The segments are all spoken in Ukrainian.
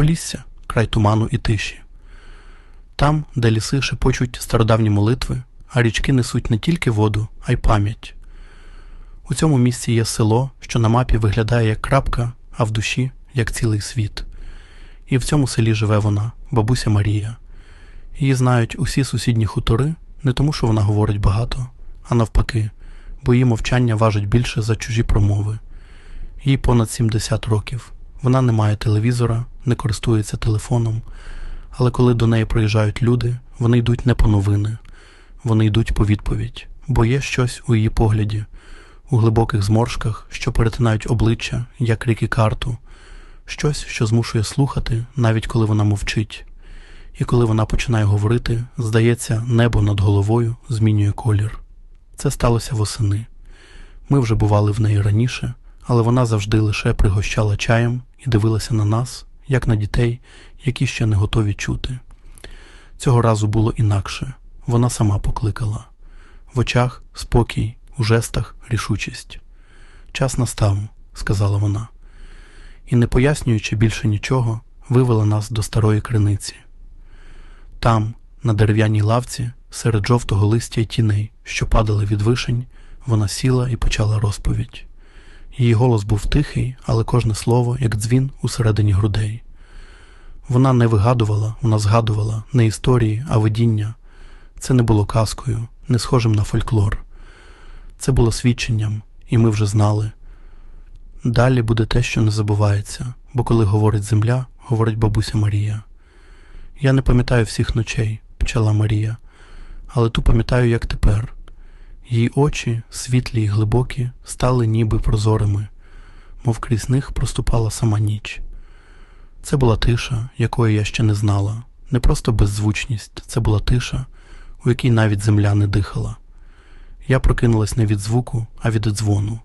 Полісся, край туману і тиші. Там, де ліси шепочуть стародавні молитви, а річки несуть не тільки воду, а й пам'ять. У цьому місці є село, що на мапі виглядає як крапка, а в душі як цілий світ. І в цьому селі живе вона, бабуся Марія. Її знають усі сусідні хутори, не тому, що вона говорить багато, а навпаки, бо її мовчання важить більше за чужі промови. Їй понад 70 років. Вона не має телевізора, не користується телефоном, але коли до неї приїжджають люди, вони йдуть не по новини, вони йдуть по відповідь, бо є щось у її погляді, у глибоких зморшках, що перетинають обличчя, як ріки карту, щось, що змушує слухати, навіть коли вона мовчить. І коли вона починає говорити, здається, небо над головою змінює колір. Це сталося восени. Ми вже бували в неї раніше, але вона завжди лише пригощала чаєм і дивилася на нас, як на дітей, які ще не готові чути. Цього разу було інакше. Вона сама покликала. В очах спокій, у жестах рішучість. Час настав, сказала вона, і, не пояснюючи більше нічого, вивела нас до старої криниці. Там, на дерев'яній лавці, серед жовтого листя й тіней, що падали від вишень, вона сіла і почала розповідь. Її голос був тихий, але кожне слово, як дзвін усередині грудей. Вона не вигадувала, вона згадувала не історії, а видіння. Це не було казкою, не схожим на фольклор. Це було свідченням, і ми вже знали. Далі буде те, що не забувається, бо коли говорить земля, говорить бабуся Марія. Я не пам'ятаю всіх ночей, почала Марія, але ту пам'ятаю, як тепер. Її очі, світлі й глибокі, стали ніби прозорими, мов крізь них проступала сама ніч. Це була тиша, якої я ще не знала, не просто беззвучність, це була тиша, у якій навіть земля не дихала. Я прокинулась не від звуку, а від дзвону,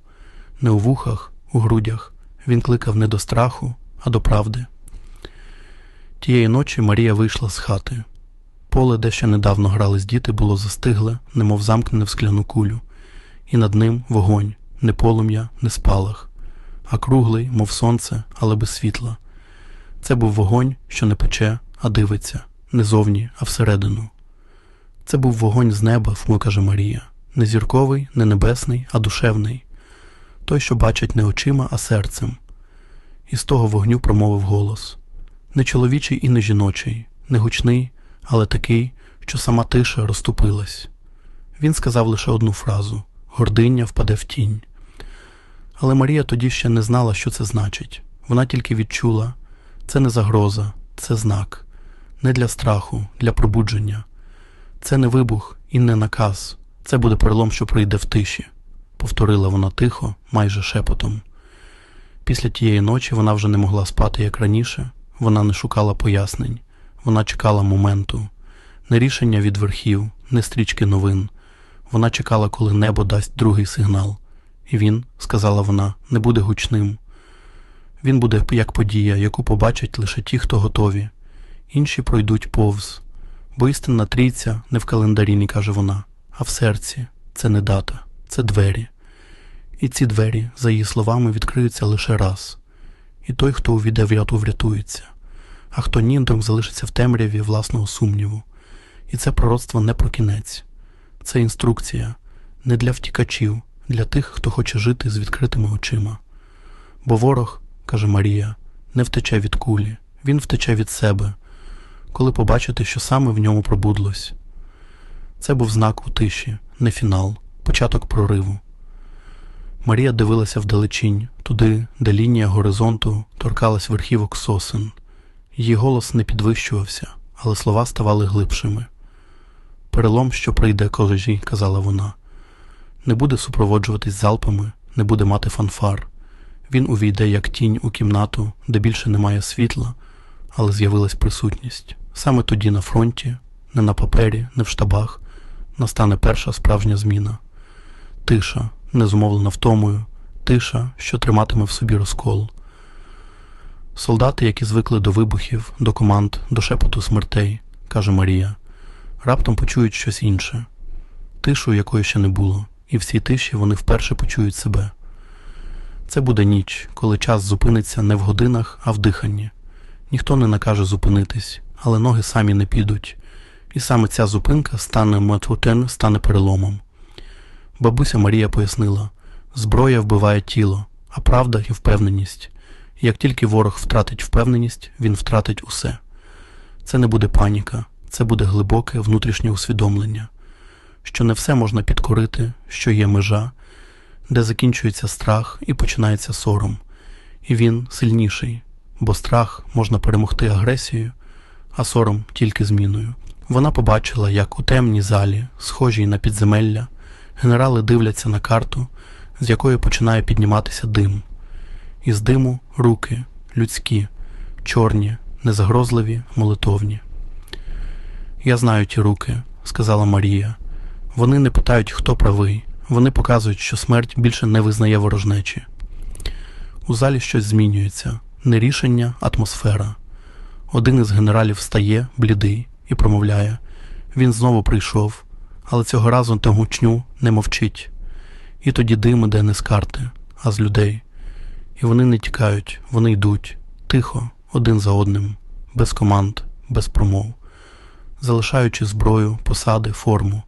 не у вухах, у грудях. Він кликав не до страху, а до правди. Тієї ночі Марія вийшла з хати. Поле, де ще недавно грались діти, було застигле, немов замкнене в скляну кулю, і над ним вогонь, не полум'я, не спалах, а круглий, мов сонце, але без світла. Це був вогонь, що не пече, а дивиться, не зовні, а всередину. Це був вогонь з неба, каже Марія, не зірковий, не небесний, а душевний, той, що бачить не очима, а серцем. І з того вогню промовив голос не чоловічий і не жіночий, не гучний, але такий, що сама тиша розступилась. Він сказав лише одну фразу гординя впаде в тінь. Але Марія тоді ще не знала, що це значить. Вона тільки відчула це не загроза, це знак, не для страху, для пробудження. Це не вибух і не наказ, це буде перелом, що прийде в тиші, повторила вона тихо, майже шепотом. Після тієї ночі вона вже не могла спати, як раніше, вона не шукала пояснень, вона чекала моменту, не рішення від верхів, не стрічки новин. Вона чекала, коли небо дасть другий сигнал. І він, сказала вона, не буде гучним. Він буде як подія, яку побачать лише ті, хто готові. Інші пройдуть повз. Бо істинна трійця не в календарі, каже вона, а в серці. Це не дата, це двері. І ці двері, за її словами, відкриються лише раз. І той, хто увійде в ряту, врятується, а хто ні, так залишиться в темряві власного сумніву. І це пророцтво не про кінець, це інструкція не для втікачів, для тих, хто хоче жити з відкритими очима. Бо ворог, каже Марія, не втече від кулі, він втече від себе, коли побачите, що саме в ньому пробудлось. Це був знак у тиші, не фінал, початок прориву. Марія дивилася вдалечінь, туди, де лінія горизонту торкалась верхівок сосен. Її голос не підвищувався, але слова ставали глибшими. Перелом, що прийде колежі, казала вона, не буде супроводжуватись залпами, не буде мати фанфар. Він увійде як тінь у кімнату, де більше немає світла, але з'явилась присутність. Саме тоді на фронті, не на папері, не в штабах, настане перша справжня зміна. Тиша, не зумовлена втомою, тиша, що триматиме в собі розкол. Солдати, які звикли до вибухів, до команд, до шепоту смертей, каже Марія, раптом почують щось інше, тишу, якої ще не було, і в цій тиші вони вперше почують себе. Це буде ніч, коли час зупиниться не в годинах, а в диханні, Ніхто не накаже зупинитись, але ноги самі не підуть. І саме ця зупинка стане метвутен, стане переломом. Бабуся Марія пояснила: зброя вбиває тіло, а правда і впевненість. І як тільки ворог втратить впевненість, він втратить усе. Це не буде паніка, це буде глибоке внутрішнє усвідомлення, що не все можна підкорити, що є межа, де закінчується страх і починається сором. І він сильніший, бо страх можна перемогти агресією, а сором тільки зміною. Вона побачила, як у темній залі, схожій на підземелля, генерали дивляться на карту, з якої починає підніматися дим. Із диму руки, людські, чорні, незагрозливі, молитовні. Я знаю ті руки, сказала Марія. Вони не питають, хто правий. Вони показують, що смерть більше не визнає ворожнечі. У залі щось змінюється не рішення, атмосфера. Один із генералів встає, блідий, і промовляє він знову прийшов, але цього разу та гучню не мовчить. І тоді дим іде не з карти, а з людей. І вони не тікають, вони йдуть тихо, один за одним, без команд, без промов, залишаючи зброю, посади, форму.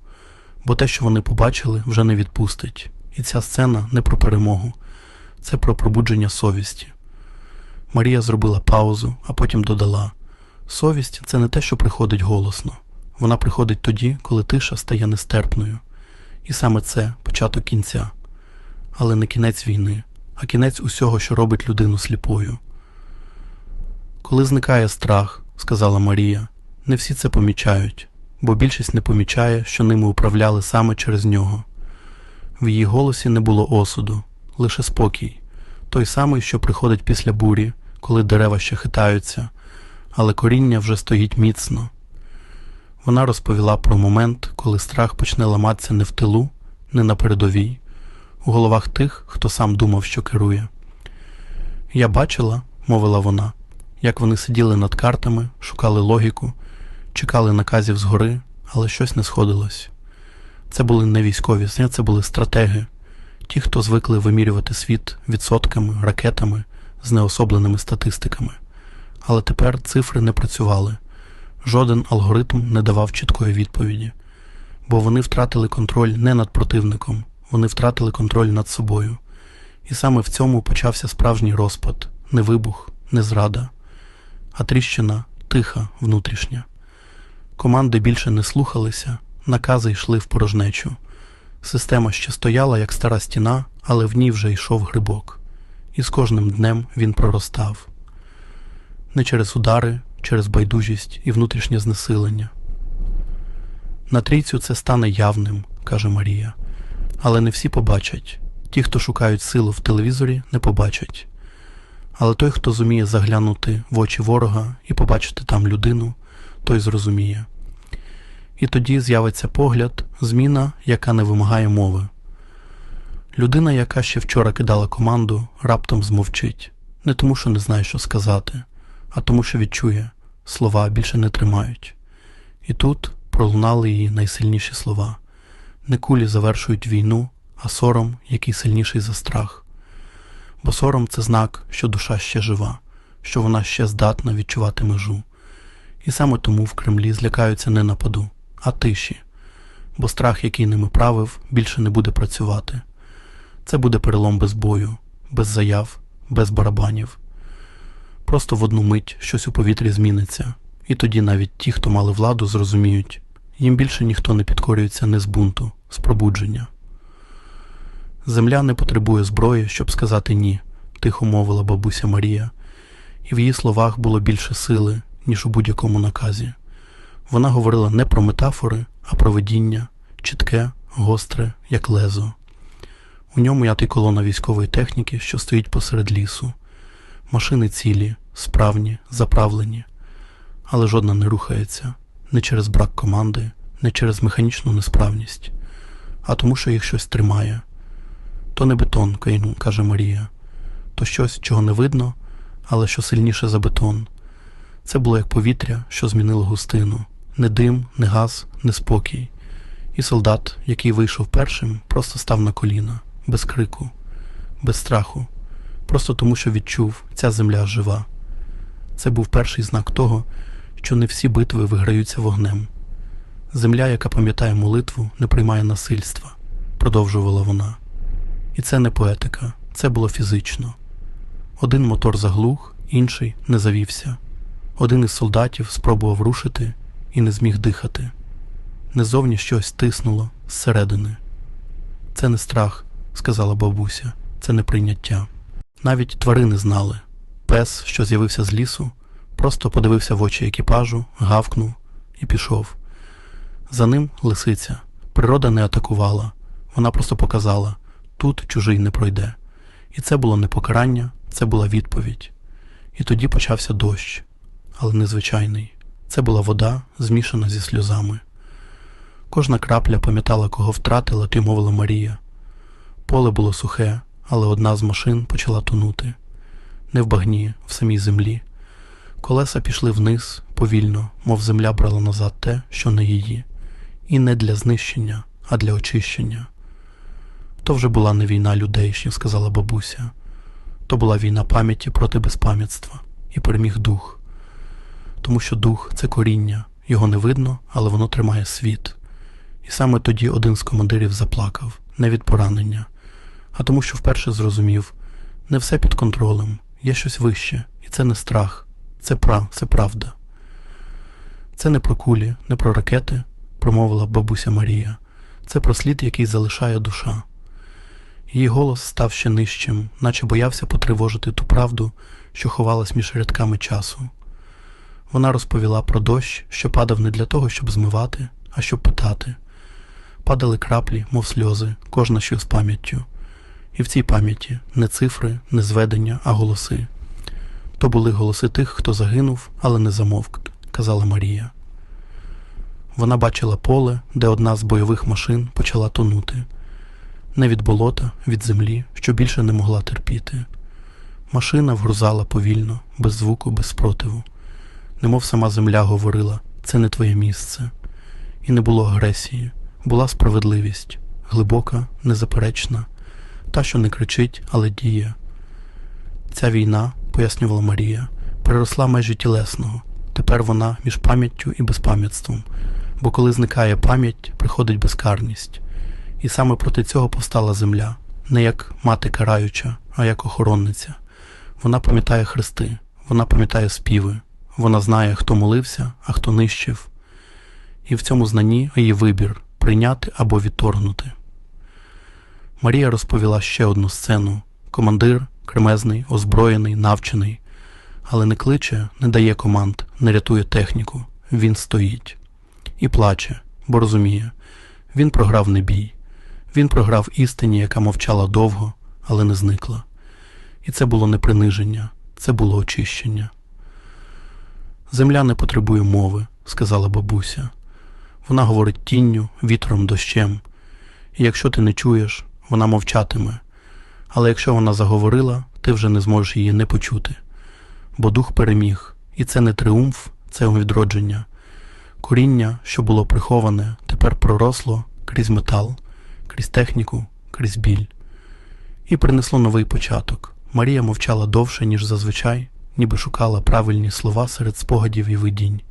Бо те, що вони побачили, вже не відпустить. І ця сцена не про перемогу, це про пробудження совісті. Марія зробила паузу, а потім додала: совість це не те, що приходить голосно. Вона приходить тоді, коли тиша стає нестерпною. І саме це початок кінця, але не кінець війни, а кінець усього, що робить людину сліпою. Коли зникає страх, сказала Марія, не всі це помічають, бо більшість не помічає, що ними управляли саме через нього. В її голосі не було осуду, лише спокій, той самий, що приходить після бурі, коли дерева ще хитаються, але коріння вже стоїть міцно. Вона розповіла про момент, коли страх почне ламатися не в тилу, не на передовій, у головах тих, хто сам думав, що керує. Я бачила, мовила вона, як вони сиділи над картами, шукали логіку, чекали наказів згори, але щось не сходилось. Це були не військові, це були стратеги, ті, хто звикли вимірювати світ відсотками, ракетами, з неособленими статистиками. Але тепер цифри не працювали. Жоден алгоритм не давав чіткої відповіді, бо вони втратили контроль не над противником, вони втратили контроль над собою. І саме в цьому почався справжній розпад, не вибух, не зрада, а тріщина тиха, внутрішня. Команди більше не слухалися, накази йшли в порожнечу. Система ще стояла, як стара стіна, але в ній вже йшов грибок, і з кожним днем він проростав. Не через удари, через байдужість і внутрішнє знесилення. На трійцю це стане явним, каже Марія, але не всі побачать. Ті, хто шукають силу в телевізорі, не побачать. Але той, хто зуміє заглянути в очі ворога і побачити там людину, той зрозуміє. І тоді з'явиться погляд, зміна, яка не вимагає мови. Людина, яка ще вчора кидала команду, раптом змовчить, не тому, що не знає, що сказати, а тому, що відчує, слова більше не тримають. І тут пролунали її найсильніші слова. Не кулі завершують війну, а сором, який сильніший за страх. Бо сором це знак, що душа ще жива, що вона ще здатна відчувати межу. І саме тому в Кремлі злякаються не нападу, а тиші, бо страх, який ними правив, більше не буде працювати. Це буде перелом без бою, без заяв, без барабанів. Просто в одну мить щось у повітрі зміниться, і тоді навіть ті, хто мали владу, зрозуміють, їм більше ніхто не підкорюється не з бунту, з пробудження. Земля не потребує зброї, щоб сказати ні, тихо мовила бабуся Марія, і в її словах було більше сили, ніж у будь-якому наказі. Вона говорила не про метафори, а про видіння, чітке, гостре, як лезо. У ньому ятий колона військової техніки, що стоїть посеред лісу. Машини цілі, справні, заправлені, але жодна не рухається не через брак команди, не через механічну несправність, а тому, що їх щось тримає. То не бетон, каже Марія, то щось, чого не видно, але що сильніше за бетон. Це було як повітря, що змінило густину, не дим, не газ, не спокій. І солдат, який вийшов першим, просто став на коліна, без крику, без страху, просто тому, що відчув, ця земля жива. Це був перший знак того, що не всі битви виграються вогнем. Земля, яка пам'ятає молитву, не приймає насильства, продовжувала вона. І це не поетика, це було фізично. Один мотор заглух, інший не завівся. Один із солдатів спробував рушити і не зміг дихати. Незовні щось тиснуло зсередини. Це не страх, сказала бабуся, це не прийняття. Навіть тварини знали. Пес, що з'явився з лісу, просто подивився в очі екіпажу, гавкнув і пішов. За ним лисиця. Природа не атакувала, вона просто показала тут чужий не пройде. І це було не покарання, це була відповідь. І тоді почався дощ, але незвичайний. Це була вода, змішана зі сльозами. Кожна крапля пам'ятала, кого втратила, ти мовила Марія. Поле було сухе, але одна з машин почала тонути. Не в багні, в самій землі. Колеса пішли вниз повільно, мов земля брала назад те, що не її, і не для знищення, а для очищення. То вже була не війна людей, ще сказала бабуся. То була війна пам'яті проти безпам'ятства і переміг дух. Тому що дух це коріння, його не видно, але воно тримає світ. І саме тоді один з командирів заплакав, не від поранення, а тому, що вперше зрозумів, не все під контролем, є щось вище, і це не страх, це пра, це правда. Це не про кулі, не про ракети, промовила бабуся Марія. Це про слід, який залишає душа. Її голос став ще нижчим, наче боявся потривожити ту правду, що ховалась між рядками часу. Вона розповіла про дощ, що падав не для того, щоб змивати, а щоб питати. Падали краплі, мов сльози, кожна що з пам'яттю. І в цій пам'яті не цифри, не зведення, а голоси. То були голоси тих, хто загинув, але не замовк, казала Марія. Вона бачила поле, де одна з бойових машин почала тонути. Не від болота, від землі, що більше не могла терпіти. Машина вгрузала повільно, без звуку, без спротиву. Немов сама земля говорила це не твоє місце. І не було агресії, була справедливість, глибока, незаперечна, та, що не кричить, але діє. Ця війна, пояснювала Марія, переросла межі тілесного. Тепер вона між пам'яттю і безпам'ятством, бо коли зникає пам'ять, приходить безкарність. І саме проти цього повстала земля, не як мати караюча, а як охоронниця. Вона пам'ятає хрести, вона пам'ятає співи, вона знає, хто молився, а хто нищив. І в цьому знанні її вибір прийняти або відторгнути. Марія розповіла ще одну сцену. Командир, кремезний, озброєний, навчений, але не кличе, не дає команд, не рятує техніку. Він стоїть і плаче, бо розуміє, він програв не бій. Він програв істині, яка мовчала довго, але не зникла. І це було не приниження, це було очищення. Земля не потребує мови, сказала бабуся. Вона говорить тінню, вітром, дощем. І якщо ти не чуєш, вона мовчатиме. Але якщо вона заговорила, ти вже не зможеш її не почути. Бо дух переміг, і це не тріумф, це відродження. Коріння, що було приховане, тепер проросло крізь метал, крізь техніку, крізь біль. І принесло новий початок. Марія мовчала довше, ніж зазвичай, ніби шукала правильні слова серед спогадів і видінь.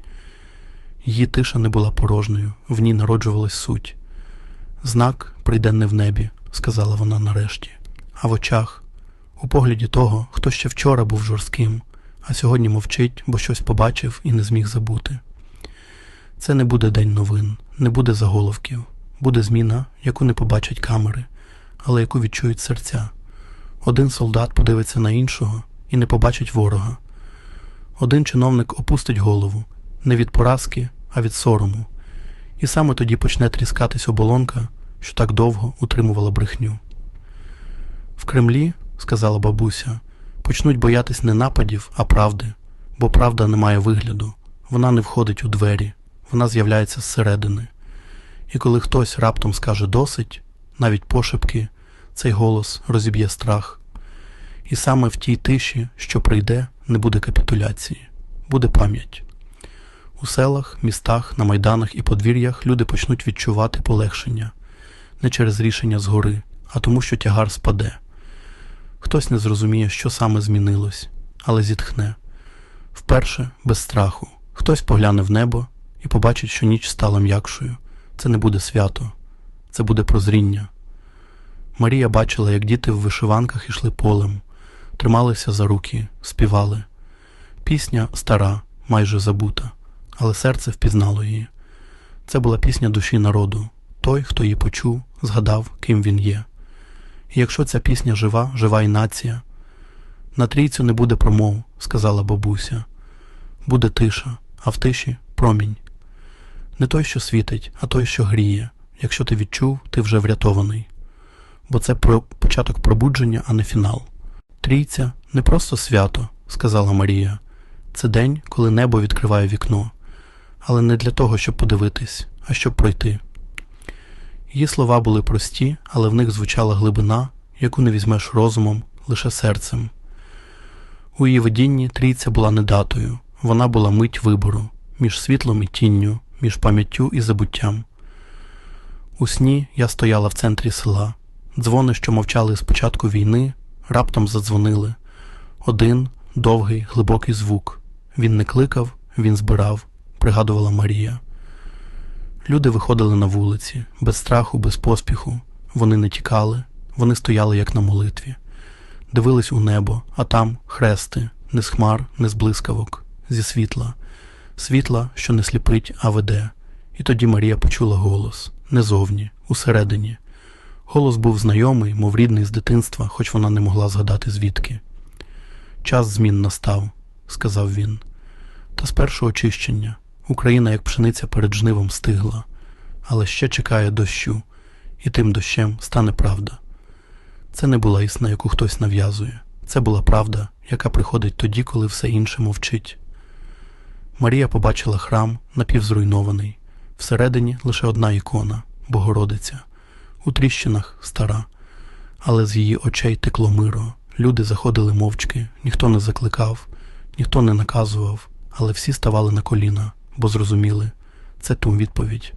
Її тиша не була порожньою, в ній народжувалась суть. Знак прийде не в небі, сказала вона нарешті, а в очах, у погляді того, хто ще вчора був жорстким, а сьогодні мовчить, бо щось побачив і не зміг забути. Це не буде день новин, не буде заголовків, буде зміна, яку не побачать камери, але яку відчують серця. Один солдат подивиться на іншого і не побачить ворога. Один чиновник опустить голову не від поразки, а від сорому, і саме тоді почне тріскатись оболонка, що так довго утримувала брехню. В Кремлі, сказала бабуся, почнуть боятись не нападів, а правди, бо правда не має вигляду, вона не входить у двері, вона з'являється зсередини. І коли хтось раптом скаже досить, навіть пошепки, цей голос розіб'є страх. І саме в тій тиші, що прийде, не буде капітуляції, буде пам'ять. У селах, містах, на майданах і подвір'ях люди почнуть відчувати полегшення не через рішення згори, а тому, що тягар спаде. Хтось не зрозуміє, що саме змінилось, але зітхне. Вперше без страху. Хтось погляне в небо і побачить, що ніч стала м'якшою. Це не буде свято, це буде прозріння. Марія бачила, як діти в вишиванках ішли полем, трималися за руки, співали. Пісня стара, майже забута, але серце впізнало її. Це була пісня душі народу. Той, хто її почув, згадав, ким він є. І якщо ця пісня жива, жива і нація. На трійцю не буде промов, сказала бабуся. Буде тиша, а в тиші промінь. Не той, що світить, а той, що гріє. Якщо ти відчув, ти вже врятований. Бо це про початок пробудження, а не фінал. Трійця не просто свято, сказала Марія. Це день, коли небо відкриває вікно, але не для того, щоб подивитись, а щоб пройти. Її слова були прості, але в них звучала глибина, яку не візьмеш розумом, лише серцем. У її видінні трійця була не датою, вона була мить вибору між світлом і тінню, між пам'яттю і забуттям. У сні я стояла в центрі села. Дзвони, що мовчали з початку війни, раптом задзвонили. Один довгий, глибокий звук. Він не кликав, він збирав, пригадувала Марія. Люди виходили на вулиці, без страху, без поспіху. Вони не тікали, вони стояли як на молитві, дивились у небо, а там хрести, не з хмар, не з блискавок, зі світла, світла, що не сліпить, а веде. І тоді Марія почула голос не зовні, усередині. Голос був знайомий, мов рідний з дитинства, хоч вона не могла згадати звідки. Час змін настав, сказав він. Та з першого очищення Україна, як пшениця перед жнивом, стигла, але ще чекає дощу, і тим дощем стане правда. Це не була існа, яку хтось нав'язує, це була правда, яка приходить тоді, коли все інше мовчить. Марія побачила храм напівзруйнований, всередині лише одна ікона Богородиця, у тріщинах стара, але з її очей текло миро. Люди заходили мовчки, ніхто не закликав, ніхто не наказував, але всі ставали на коліна, бо зрозуміли це тум відповідь.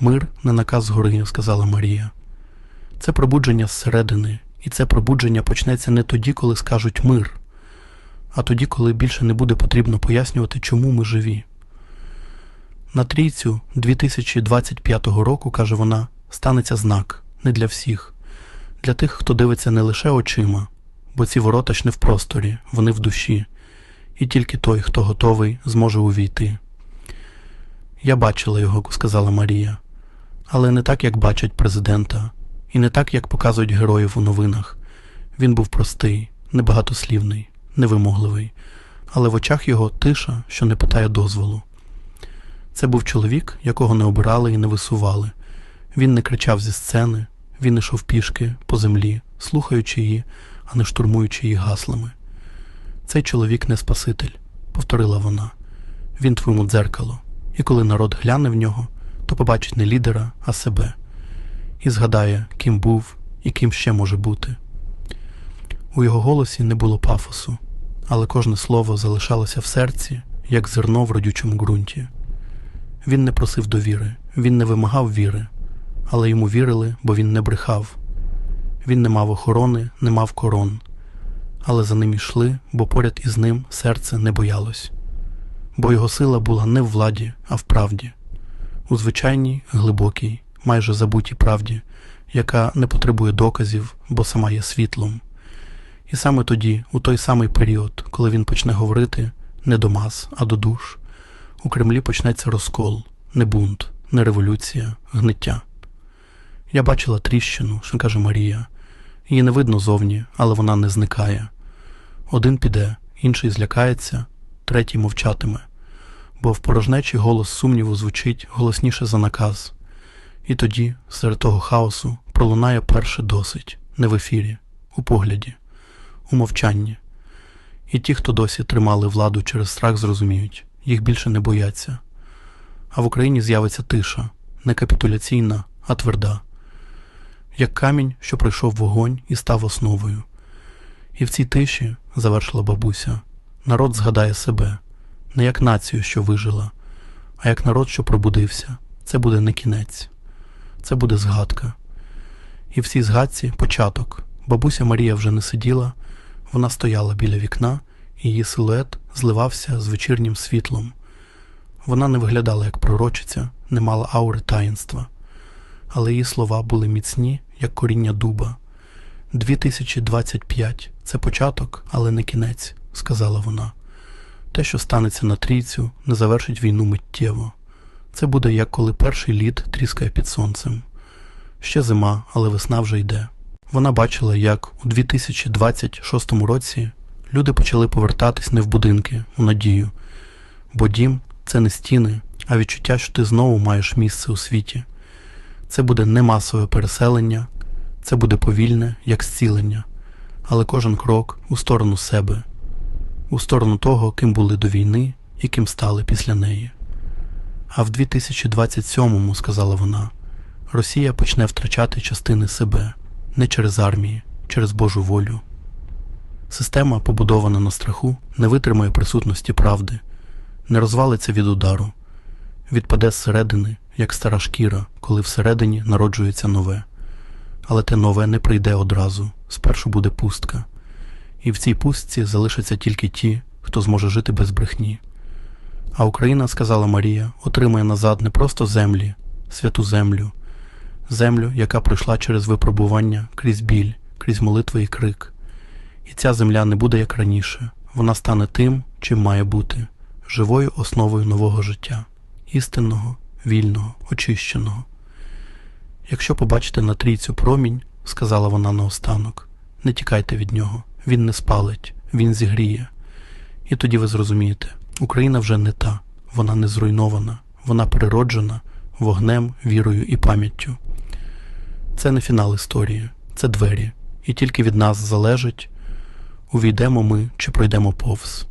Мир не наказ згори, сказала Марія. Це пробудження зсередини, і це пробудження почнеться не тоді, коли скажуть мир, а тоді, коли більше не буде потрібно пояснювати, чому ми живі. На трійцю 2025 року, каже вона, станеться знак не для всіх, для тих, хто дивиться не лише очима, бо ці ворота ж не в просторі, вони в душі, і тільки той, хто готовий, зможе увійти. Я бачила його, сказала Марія, але не так, як бачать президента, і не так, як показують героїв у новинах. Він був простий, небагатослівний, невимогливий, але в очах його тиша, що не питає дозволу. Це був чоловік, якого не обирали і не висували. Він не кричав зі сцени, він ішов пішки по землі, слухаючи її, а не штурмуючи її гаслами. Цей чоловік не Спаситель, повторила вона. Він твоєму дзеркало, і коли народ гляне в нього, то побачить не лідера, а себе, і згадає, ким був і ким ще може бути. У його голосі не було пафосу, але кожне слово залишалося в серці, як зерно в родючому ґрунті. Він не просив довіри, він не вимагав віри, але йому вірили, бо він не брехав. Він не мав охорони, не мав корон, але за ним йшли, бо поряд із ним серце не боялось, бо його сила була не в владі, а в правді, у звичайній, глибокій, майже забутій правді, яка не потребує доказів, бо сама є світлом. І саме тоді, у той самий період, коли він почне говорити не до мас, а до душ, у Кремлі почнеться розкол, не бунт, не революція, гниття. Я бачила тріщину, що каже Марія. Її не видно зовні, але вона не зникає. Один піде, інший злякається, третій мовчатиме, бо в порожнечі голос сумніву звучить голосніше за наказ. І тоді, серед того хаосу, пролунає перше досить, не в ефірі, у погляді, у мовчанні. І ті, хто досі тримали владу через страх, зрозуміють, їх більше не бояться. А в Україні з'явиться тиша, не капітуляційна, а тверда, як камінь, що пройшов вогонь і став основою. І в цій тиші, завершила бабуся, народ згадає себе, не як націю, що вижила, а як народ, що пробудився. Це буде не кінець, це буде згадка. І в цій згадці початок. Бабуся Марія вже не сиділа, вона стояла біля вікна Її силует зливався з вечірнім світлом. Вона не виглядала як пророчиця, не мала аури таїнства, але її слова були міцні, як коріння дуба. 2025 це початок, але не кінець, сказала вона. Те, що станеться на трійцю, не завершить війну миттєво. Це буде як коли перший лід тріскає під сонцем. Ще зима, але весна вже йде. Вона бачила, як у 2026 році люди почали повертатись не в будинки, у надію, бо дім це не стіни, а відчуття, що ти знову маєш місце у світі. Це буде не масове переселення, це буде повільне, як зцілення, але кожен крок у сторону себе, у сторону того, ким були до війни і ким стали після неї. А в 2027-му, сказала вона, Росія почне втрачати частини себе не через армії, через Божу волю. Система, побудована на страху, не витримає присутності правди, не розвалиться від удару, відпаде зсередини, як стара шкіра, коли всередині народжується нове. Але те нове не прийде одразу, спершу буде пустка. І в цій пустці залишаться тільки ті, хто зможе жити без брехні. А Україна, сказала Марія, отримає назад не просто землі, святу землю, землю, яка пройшла через випробування крізь біль, крізь молитви і крик. І ця земля не буде як раніше, вона стане тим, чим має бути, живою основою нового життя, істинного, вільного, очищеного. Якщо побачите на трійцю промінь, сказала вона наостанок, не тікайте від нього, він не спалить, він зігріє. І тоді ви зрозумієте, Україна вже не та, вона не зруйнована, вона перероджена вогнем, вірою і пам'яттю. Це не фінал історії, це двері, і тільки від нас залежить, увійдемо ми чи пройдемо повз.